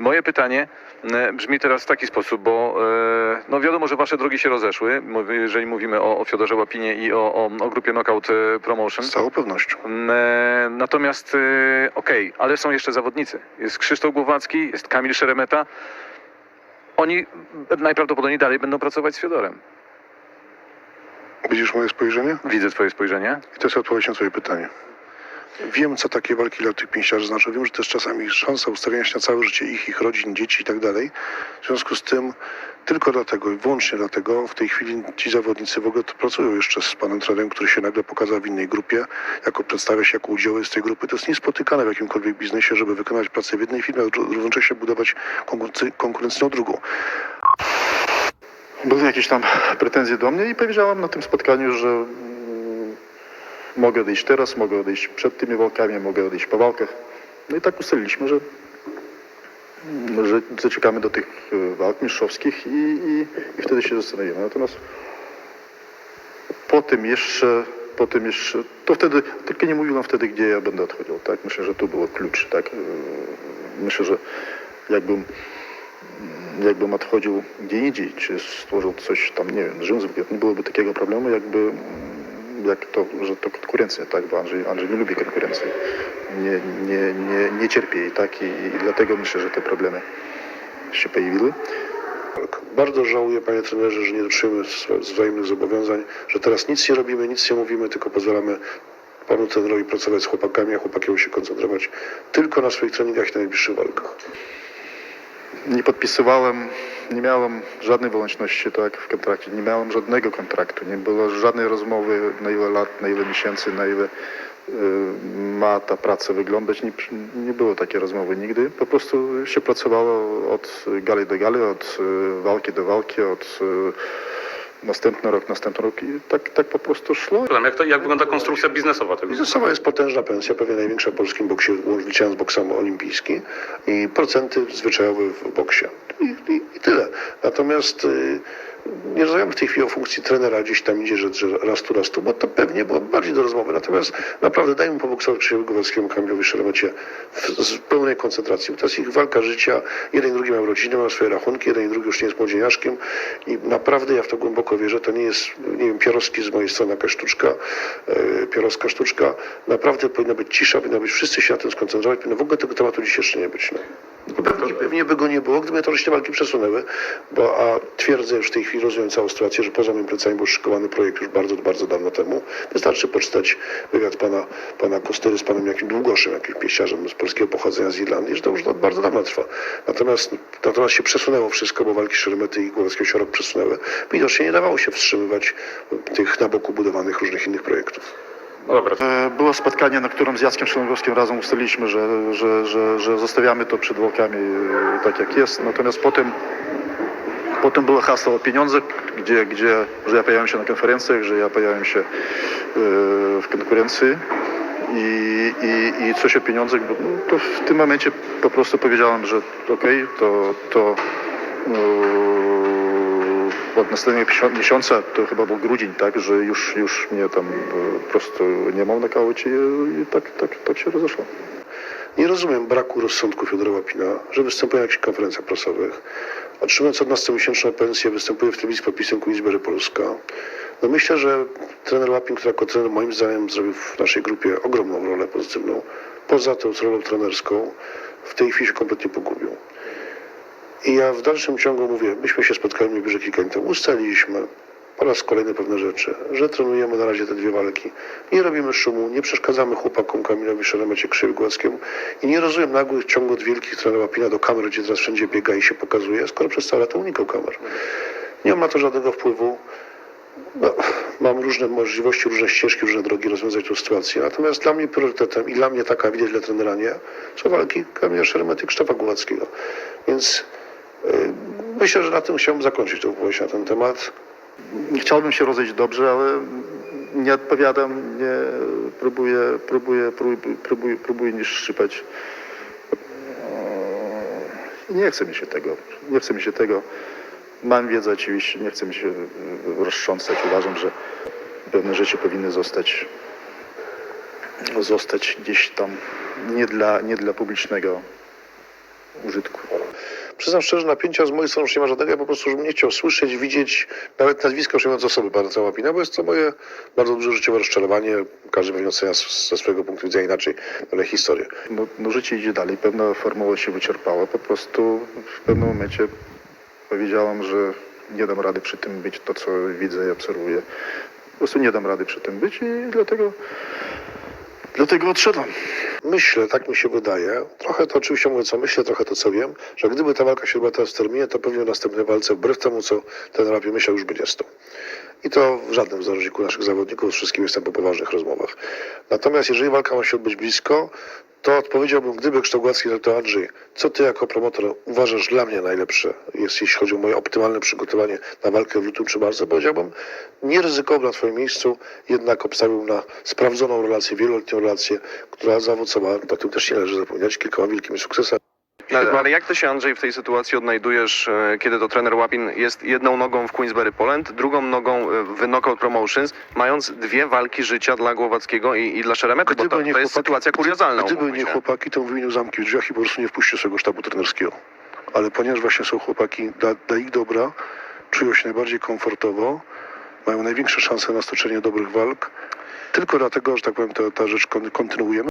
Moje pytanie e, brzmi teraz w taki sposób, bo e, no wiadomo, że wasze drogi się rozeszły, jeżeli mówimy o, o Fiodorze Łapinie i o, o, o grupie Knockout e, Promotion. Z całą pewnością. Natomiast okej, ale są jeszcze zawodnicy. Jest Krzysztof Głowacki, jest Kamil Szeremeta. Oni najprawdopodobniej dalej będą pracować z Fiodorem. Widzisz moje spojrzenie? Widzę twoje spojrzenie. I to jest odpowiedź na twoje pytanie. Wiem, co takie walki dla tych pięściarzy znaczą. Wiem, że to jest czasami szansa ustawienia się na całe życie ich, ich rodzin, dzieci i tak dalej. W związku z tym, tylko dlatego i wyłącznie dlatego w tej chwili ci zawodnicy w ogóle pracują jeszcze z panem trenerem, który się nagle pokazał w innej grupie, jako przedstawia się jako udziały z tej grupy. To jest niespotykane w jakimkolwiek biznesie, żeby wykonać pracę w jednej firmie, a ró- równocześnie budować konkurency- konkurencyjną drugą. Były jakieś tam pretensje do mnie i powiedziałam na tym spotkaniu, że mogę odejść teraz, mogę odejść przed tymi walkami, mogę odejść po walkach. No i tak ustaliliśmy, że, że zaczekamy do tych e, walk mistrzowskich i, i, i wtedy się zastanowimy. Natomiast potem jeszcze, potem jeszcze, to wtedy, tylko nie mówiłem wtedy, gdzie ja będę odchodził, tak? Myślę, że tu było klucz, tak? E, Myślę, że jakbym jakbym odchodził gdzie indziej, czy stworzył coś tam, nie wiem, żył zbyt, nie byłoby takiego problemu, jakby jak to, że to konkurencja, tak, bo Andrzej, Andrzej nie lubi konkurencji, nie, nie, nie, nie cierpi jej, tak, i, i dlatego myślę, że te problemy się pojawiły. Bardzo żałuję, panie trenerze, że nie dotrzymujemy wzajemnych zobowiązań, że teraz nic nie robimy, nic nie mówimy, tylko pozwalamy panu trenerowi pracować z chłopakami, a chłopaki się koncentrować tylko na swoich treningach i na najbliższych walkach. Nie podpisywałem, nie miałem żadnej wyłączności tak, w kontrakcie, nie miałem żadnego kontraktu, nie było żadnej rozmowy na ile lat, na ile miesięcy, na ile y, ma ta praca wyglądać. Nie, nie było takiej rozmowy nigdy. Po prostu się pracowało od gali do gali, od y, walki do walki, od y, następny rok, następny rok i tak, tak po prostu szło. Jak, to, jak wygląda konstrukcja biznesowa tego? Biznesowa jest potężna pensja, pewnie największa w polskim boksie, wliczając bok olimpijski i procenty zwyczajowe w boksie. I, i, tyle. Natomiast y, nie rozmawiamy w tej chwili o funkcji trenera, gdzieś tam idzie, że, że raz tu, raz tu, bo to pewnie było bardziej do rozmowy. Natomiast naprawdę dajmy poboksować Krzysiowi Głowackiemu, Kamilowi Szeremecie w, z pełnej koncentracji. To jest ich walka życia. Jeden i drugi mają rodzinę, mają swoje rachunki, jeden i drugi już nie jest młodzieniaszkiem i naprawdę ja w to głęboko wierzę. To nie jest, nie wiem, pieroski z mojej strony jakaś sztuczka, e, pieroska sztuczka. Naprawdę powinna być cisza, powinna być wszyscy się na tym skoncentrować. Powinno w ogóle tego tematu dziś jeszcze nie być. No. Pewnie, pewnie by go nie było, gdyby to się walki przesunęły, bo a twierdzę już w tej chwili, rozumiem całą sytuację, że poza moimi plecami był szykowany projekt już bardzo, bardzo dawno temu. Wystarczy poczytać wywiad pana, pana Kostyry z panem jakim Długoszem, jakimś pieściarzem z polskiego pochodzenia z Irlandii, że to już od bardzo dawno trwa. Natomiast, natomiast się przesunęło wszystko, bo walki Szeremety i Głowackiego się o rok przesunęły. Widocznie nie dawało się wstrzymywać tych na boku budowanych różnych innych projektów. No dobra, E, Było spotkanie, na którym z Jackiem Szelengowskim razem ustaliliśmy, że, że, że, że zostawiamy to przed walkami e, tak jak jest. Natomiast potem, potem było hasło o pieniądze, gdzie, gdzie, że ja pojawiam się na konferencjach, że ja pojawiam się e, w konkurencji. I, i, I coś o pieniądzach, bo, no, to w tym momencie po prostu powiedziałem, że okej, to, to e, od następnego miesią- miesiąca, to chyba był grudzień, tak, że już, już mnie tam e, po prostu nie mam na kaucie i, i tak, tak, tak się rozeszło. Nie rozumiem braku rozsądku Fiodora Łapina, że występuje na jakichś konferencjach prasowych, otrzymując od nas comiesięczną pensję, występuje w telewizji z podpisem Queensberry Polska. No myślę, że trener Łapin, który jako trener moim zdaniem zrobił w naszej grupie ogromną rolę pozytywną, poza tą rolą trenerską, w tej chwili się kompletnie pogubił. I ja w dalszym ciągu mówię, myśmy się spotkali najbliżej kilka dni temu, ustaliliśmy po raz kolejny pewne rzeczy, że trenujemy na razie te dwie walki, nie robimy szumu, nie przeszkadzamy chłopakom Kamilowi Szeremecie, Krzywi Głowackiemu i nie rozumiem nagłych ciągu od wielkich trenera Łapina do kamer, gdzie teraz wszędzie biega i się pokazuje, skoro przez całe lata unikał kamer. Nie na to żadnego wpływu. No, mam różne możliwości, różne ścieżki, różne drogi rozwiązać tę sytuację. Natomiast dla mnie priorytetem i dla mnie taka widać dla trenera nie, są walki Kamila Szeremety i Krzysztofa Głowackiego. Więc yy, myślę, że na tym chciałbym zakończyć tę wypowiedź na ten temat. Chciałbym się rozejść dobrze, ale nie odpowiadam, nie próbuję, próbuję, próbuję, próbuję, próbuję nie szczypać. Eee, Nie chce mi się tego, nie chce mi się tego. Mam wiedzę oczywiście, nie chcę mi się e, roztrząsać. Uważam, że pewne rzeczy powinny zostać zostać gdzieś tam nie dla, nie dla publicznego użytku. Przyznam szczerze, napięcia z mojej strony już nie ma żadnego. Ja po prostu bym nie chciał słyszeć, widzieć nawet nazwiska przyjmując osoby pana Łapina, bo jest to moje bardzo duże życiowe rozczarowanie. Każdy pewnie ocenia ze swojego punktu widzenia inaczej daną historię. No, no życie idzie dalej, pewna formuła się wyczerpała. Po prostu w pewnym momencie powiedziałam, że nie dam rady przy tym być to, co widzę i obserwuję. Po prostu nie dam rady przy tym być i dlatego, dlatego odszedłem. Myślę, tak mi się wydaje, trochę to oczywiście mówię co myślę, trochę to co wiem, że gdyby ta walka się odbyła teraz w terminie, to pewnie w następnej walce, wbrew temu co ten Rapie myślał, już by nie stał. I to w żadnym zależniku naszych zawodników, z wszystkimi jestem po poważnych rozmowach. Natomiast jeżeli walka ma się odbyć blisko, to odpowiedziałbym, gdyby Kształtowski to Andrzej, co ty jako promotor uważasz dla mnie najlepsze, jest, jeśli chodzi o moje optymalne przygotowanie na walkę w lutym czy marcu, powiedziałbym, nie ryzykował na twoim miejscu, jednak obstawił na sprawdzoną relację, wieloletnią relację, która zaowocowała, o tym też nie należy zapominać, kilkoma wielkimi sukcesami. Ale, ale jak ty się, Andrzej, w tej sytuacji odnajdujesz, e, kiedy to trener Łapin jest jedną nogą w Queensberry Poland, drugą nogą e, w Knockout Promotions, mając dwie walki życia dla Głowackiego i, i dla Szeremety, bo to, to jest sytuacja kuriozalna. Gdyby nie chłopaki, to bym wymienił zamki w drzwiach i po prostu nie wpuścił swojego sztabu trenerskiego. Ale ponieważ właśnie są chłopaki dla, dla ich dobra, czują się najbardziej komfortowo, mają największe szanse na stoczenie dobrych walk, tylko dlatego, że tak powiem, ta, ta rzecz kon- kontynuujemy.